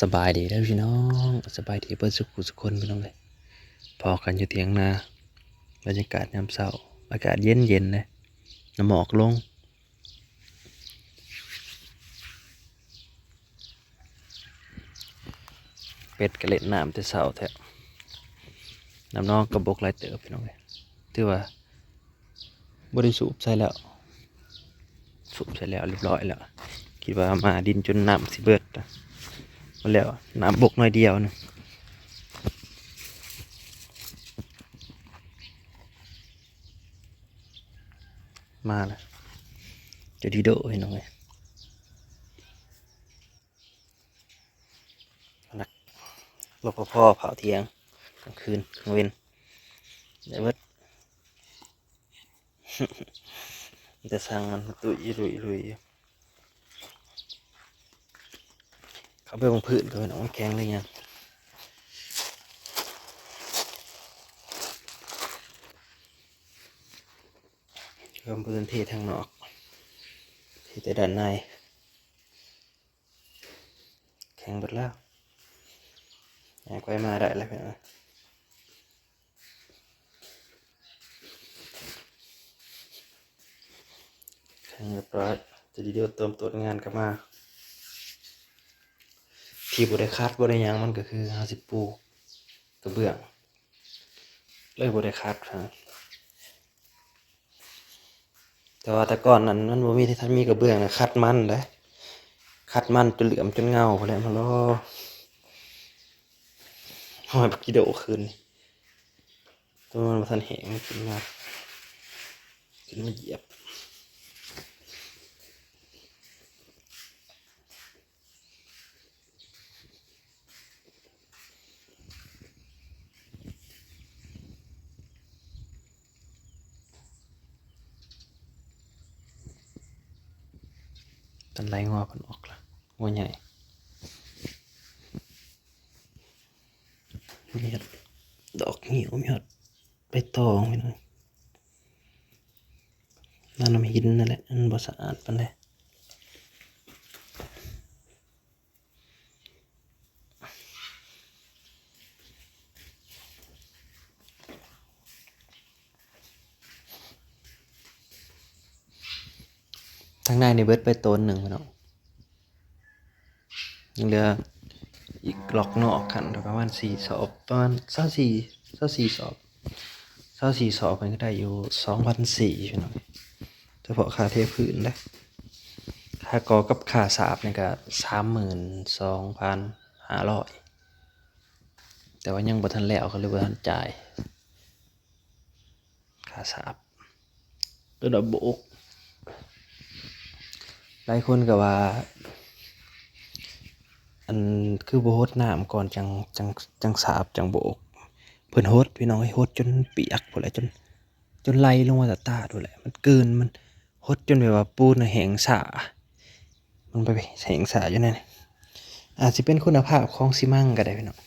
สบายดีแล้วพี่น้องสบายดีเพื่อนสุขุสุคนพี่น้องเลยพอกันอยู่เถียงนาบรรยากาศยามเช้าอากาศเย็นเย็นๆเลยน้ำหมอกลงเป็ดกระเล็ดน้ำแต่เช้าแท้น้ำน้องกระบกไหลเติบพี่น้องเลยถือว่าบริสูบใส่แล้ว สูบใส่แล้วเรียบร้อยแล้วคิดว่ามาดินจนน้ำสิเบิดอะ มาแล้วน้ำบกหน่อยเดียวหนึงมาแล้วจะดีโดให้น้องเลยนักรปภเผาเทียงกลางคืนกลางเวนเดี๋ยวเบิดจะสร้างมันตุยลุยลุยอยู่ เขาไปบงพื้นก็เป็นน้องแข็งเลยยังเพิ่มพื้นที่ทางนอก ที่แต่ด้านใน แข็งหมดแล้วอยากไปมาได้แล้วเพื่อนแข่งเรียบร้อยจะดีเดียวเติมตัวจงานกลับมา ที่บริคัดบริยังมันก็คือห้าสิบปูกระเบื้องเลยบริคัดครับแต่ว่าแต่ก่อนนั้นมันบ่มีที่ท่านมีกระเบื้องนะคัดมันเลยคัดมันจนเหลือมจนเงาพอแล้วมันรอหอยปักกิโดคืนนี่ตัวมันบ่ทันแหงมันกินมากินมาเหยียบ ตันไรงอผนออกละงัวใหญ่มีดดอกเหี่ยวมีดไปตองไปหน่อยนั่นน้ำหินนั่นแหละอันบ่สะอาดปานใด ทางในในเบิร์ดไปต้นหนึ่งพี่น้องยังเหลืออีกกลอกนอกขันประมาณสี่สอบประมาณเศร้าสี่เศร้าสี่สอบเศร้าสี่สอบมันก็ได้อยู่สองพันสี่พี่น้องเฉพาะค่าเทพื้นนะค่ากอกับค่าสาบเนี่ยก็สามหมื่นสองพันห้าร้อยแต่ว่ายังบ่ทันแล้วเขาเลยบ่ทันจ่ายค่าสาบระดับโบก หลายคนก็ว่า อันคือโบดน้ำก่อนจังจังจังสาบจังโบกเพิ่นโฮดพี่น้องให้โฮดจนเปียกพุ่นแหละจน จนไหลลงมาตาตาดูแหละมันเกินมันโฮดจนแบบว่าปูนน่ะแหงสามันไปแหงสาอยู่นั่นอาจจะเป็นคุณภาพของซีมั่งก็ได้พี่น้อง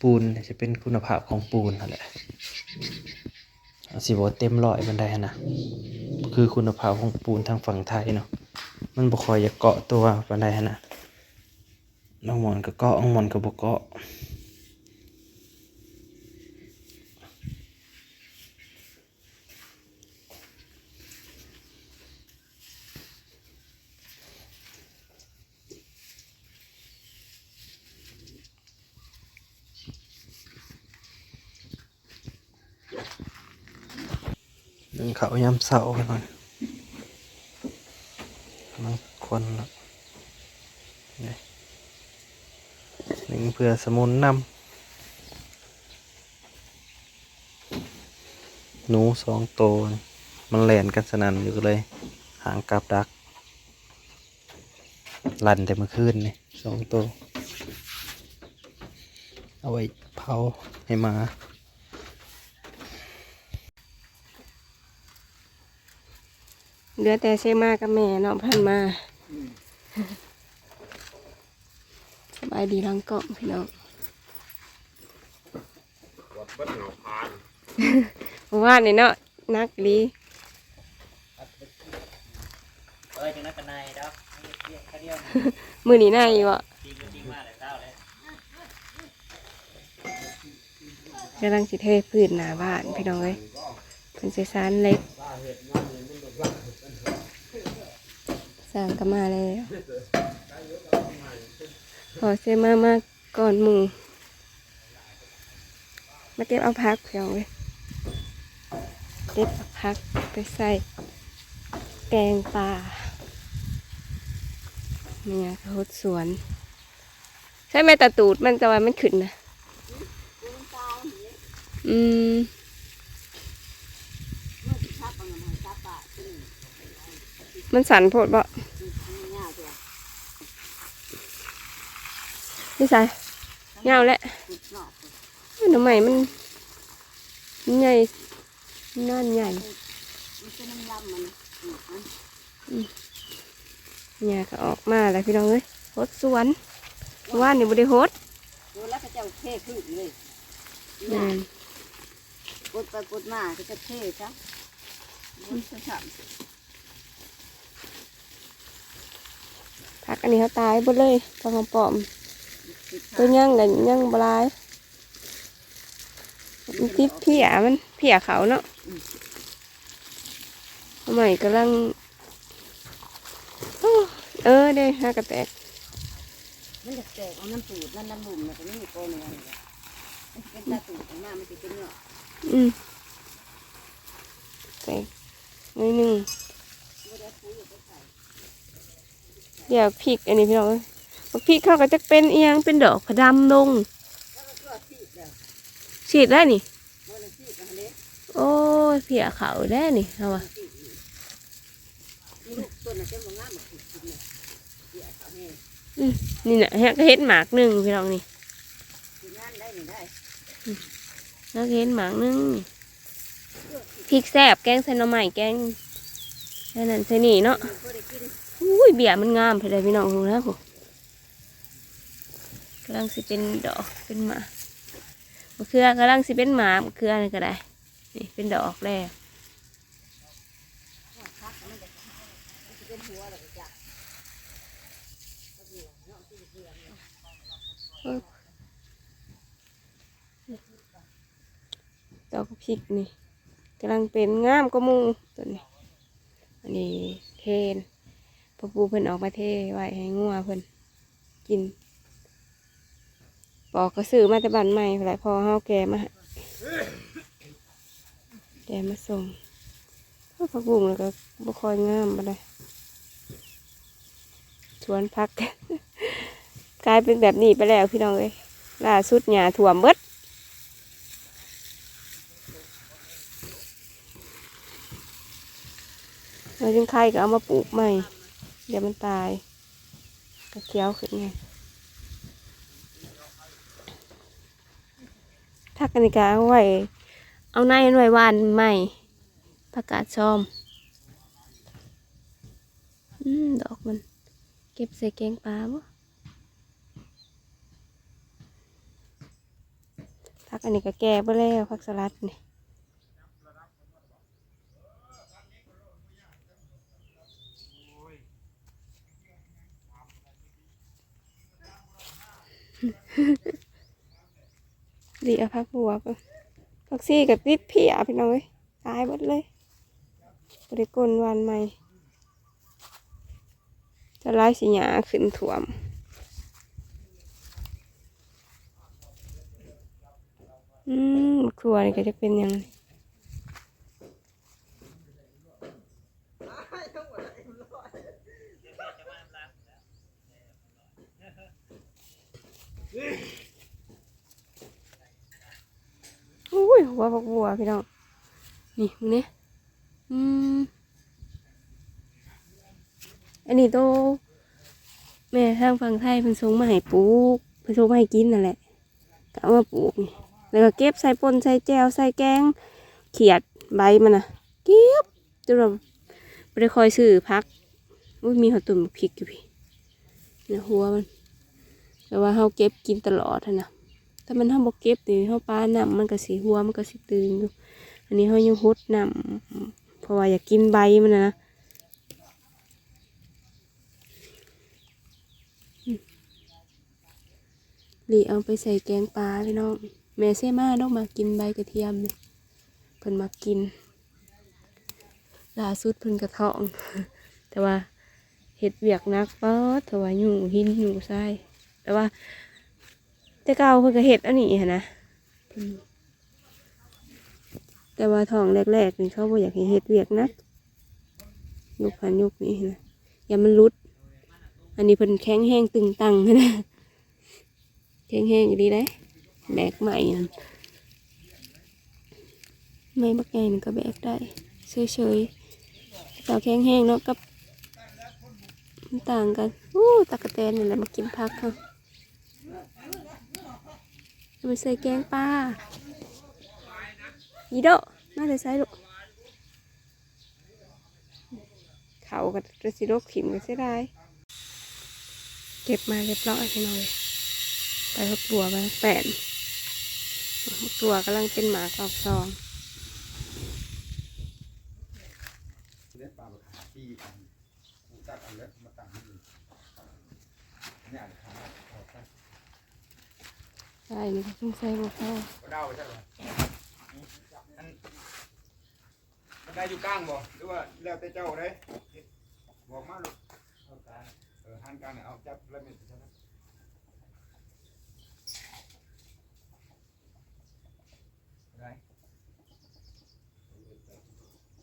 ปูนอาจจะเป็นคุณภาพของปูนนั่นแหละอาจสิบ่เต็มร้อยบันไดหั้นนะคือคุณภาพของปูนทางฝั่งไทยเนาะ มันบ่คอยจะเกาะตัวปานใดนะน้องหมอนก็เกาะน้องหมอนก็บ่เกาะดึงเขายามเสาร์กันหน่อยกำลัง คนละนี่หนึ่งเพื่อสมุนนำหนูสองตัว มันแหลนกันสนันอยู่เลย หางกับดัก ลันแต่เมื่อคืนนี่สองตัว เอาไว้เผาให้มาเหลือแต่เซมากับแม่เนาะพันมา สบายดีทั้งกล่องพี่น้องวัดว่าเนี่ยเนาะนักดีมือหนี้นาอยู่ะกำลังสิเทพื้นหนาบ้านพี่น้องเลยเป็นเซซานเล็ก สางก็มาแล้วขอเซมามาก่อนมู่มาเก็บเอาพักเพี่น้องเอ้ยเก็บพักไปใส่แกงป่าเนี่ยเขาหดสวน ใช่ไหมตาตูดมันแต่ว่ามันขึ้นนะอืมมันสั่นโพดบ่ นี่ใส่เงาแหละหน่อใหม่มันมันใหญ่น่านใหญ่อืมเนี่ยก็ออกมาแล้วพี่น้องเอ้ยโหดสวนว่านนี่บ่ได้โหดดูแล้วก็จะเท่ขึ้นเลยแม่นกดไปกดมาก็จะเท่จ้ะมันจะทพักอันนี้เขาตายหมดเลยปลาปอมำ ตัวย่างกันย่างบหลายมันติดเพียมันเพียเขาเนาะทำไมกำลังโอ้เออเด้ห้ากระแตกมันจะแตกเอาน้ำตูดนั่นน้ำบุ่มนะแต่ไม่มีโกนอะไรเลยมันจะเป็นตาตูดของหน้ามันจะเป็นเนาะอืมแตกหนิดนึงเดี๋ยวพริกอันนี้พี่น้องเอ้ย บักพริกเขาก็จะเป็นเอียงเป็นดอกกระดำลงฉีดได้นี่ โอ้เพียเขาได้นี่เอาวะมีลูกตัวน่ะจะมางามมาขุดกินเนี่ยเดี๋ยวเขาให้นี่นะฮะก็เห็ดหมากหนึ่งพี่น้องนี่นงานได้หนึ่งได้แล้วก็เห็ดหมากหนึ่งพริกแซบแกงใส่หน่อไม้แกงนั้นใส่นี่เนาะอุ้ยเบียร์มันงามไปเลยพี่น้องดูนะผมกำลังสิเป็นดอกเป็นหมากมะเขือกำลังสิเป็นหมากมะเขือนี่ก็ได้ นี่เป็นดอกแล้วแล้วก็จับดอกพริกนี่กำลังเป็นงามก็มูตัวนี้ อันนี้เทนพอปูเพิ่นออกมาเทไว้ให้งัวเพิ่นกิน ปอกกระสือมาแต่บ้านใหม่หลายพอเฮาแกมาให้แกมาส่งก็ผักบุ้งแล้วก็บ่คอยงามปานใดสวนพัก กลายเป็นแบบนี้ไปแล้วพี่น้องเอ้ยล่าสุดหญ้าถั่วมเบิดเราจึงไข่ก็เอามาปลูกใหม่ เดี๋ยวมันตาย ก็เคี้ยวขึ้นไง ทักกันกาเอาไว้ เอาในมันไว้วานใหม่ผักกาดชอมอืมดอกมัน เก็บใส่แกงปลาบ่พักอันนี้ก็แก่ไปแล้วพักสลัดนี่ ดีเอาพักบัวก็พักซี่กับติดเพียพี่น้อยตายหมดเลยบริกลวันใหม่ จะไล่สีหยาขึ้นถ่วมอืมครัวนี่ก็จะเป็นยังไงหัวบักบัว พี่น้อง นี่มึงเนี่ยอืม อันนี้โต แม่ทางฝั่งไทยเพิ่นส่งมาให้ปลูกเพิ่นส่งมาให้กินนั่นแหละก็เอามาปลูกนี่ แล้วก็เก็บใส่ปนใส่แจวใส่แกง เขียดใบมันนะเก็บจนเราไม่ได้คอยซื้อพักอุ้ยมีหัวตุ่มพริกอยู่พี่เนี่ยหัวมัน แต่ว่าเขาเก็บกินตลอดนนะ ถ้ามันเขาบอกเก็บนี่เขาปลาหน้ำมันก็สีหัวมันก็สีตึงอยู่อันนี้เขายังหดน้ำเพราะว่าอยากกินใบมันนะหลีเอาไปใส่แกงปลาพี่น้องแม่เซมาต้องมากินใบกระเทียมนี่เพิ่นมากินล่าสุดเพิ่นกระท้องแต่ว่าเห็ดเวียกหนักเปิดแต่ว่าอยู่หินอยู่ทรายแต่ว่า แต่เก่าเพิ่นก็เห็ดอันนี้หั้นนะแต่ว่าทองแรกๆนี่เขาบ่อยากให้เห็ดเวียกนักยุคพันยุคนี้นะอย่ามันรุด อันนี้เพิ่นแข็งแห้งตึงตังนะแข็งแห้งดีได้แบกใหม่ไม่บักใหญ่นึงก็แบกได้เฉยๆแต่แข็งแห้งเนาะกับต่างกันอู้ตะกะแตนนี่แหละมากินพักค่ะ เอาไปใส่แกงปลายีโดน่าจะใส่ลูกเขากับจะสิโรคถิ่มก็เสียดายเก็บมาเรียบร้อยพี่น้องเลยไปพักบัวไปแปดพักบัวกำลังเป็นหมากรอบซองเล่นปลาขาที่กันกูตัดอันเล็กมาตั้งนี่เนี่ยอันขาออกไป ใช่นี่ต้องใส่บวเข้าก็เดาไปใช่ไหมมันได้อยู่กลางบ่หรือว่าแล้วแต่เจ้าเลยบอกมาลูกเออหันกลางเนี่ยเอาจับแล้วมันจะชนะได้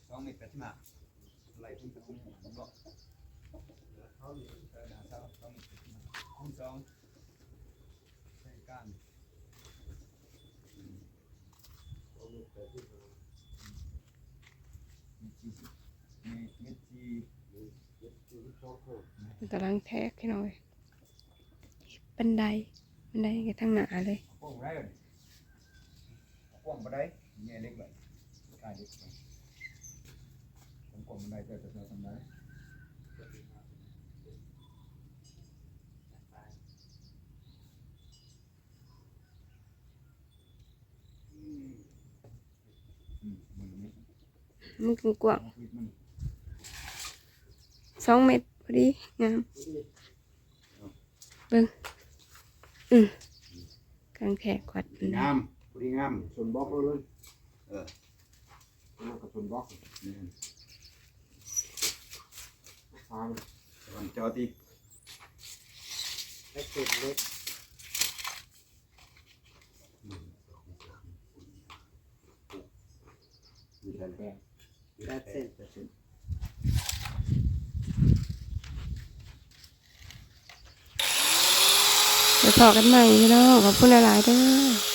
สองเมตรแปดสิบห้าไหลขึ้นไปตรงนี้บอกเขาอยู่เออหนาเสาสองเมตรแปดสิบห้าคูณสองใช่ก้าน เม็ดจี มัน กำลังแทกพี่น้องเลยบันไดบันไดกันทั้งหนาเลยกว้างบ่ได้เลยกว้างบ่ได้เงี้ยเล็กเลยกายเล็กไปผมกว้างบ่ได้แต่จะทำได้อืมมันไม่มันกว้างคิดมันๆ สองเมตรพอดีงามเบิ้งอืมกลางแทกขวัดบันไดงามพอดีงามชนบล็อกเลยเออแล้วก็ชนบล็อกนี่ฟังวันจอตีเล็กสุดเล็กมีแผ่นแป้งแปดเส้น แปดเดี๋ยวพอกันใหม่พี่น้องขอบคุณหลาย ๆเด้อ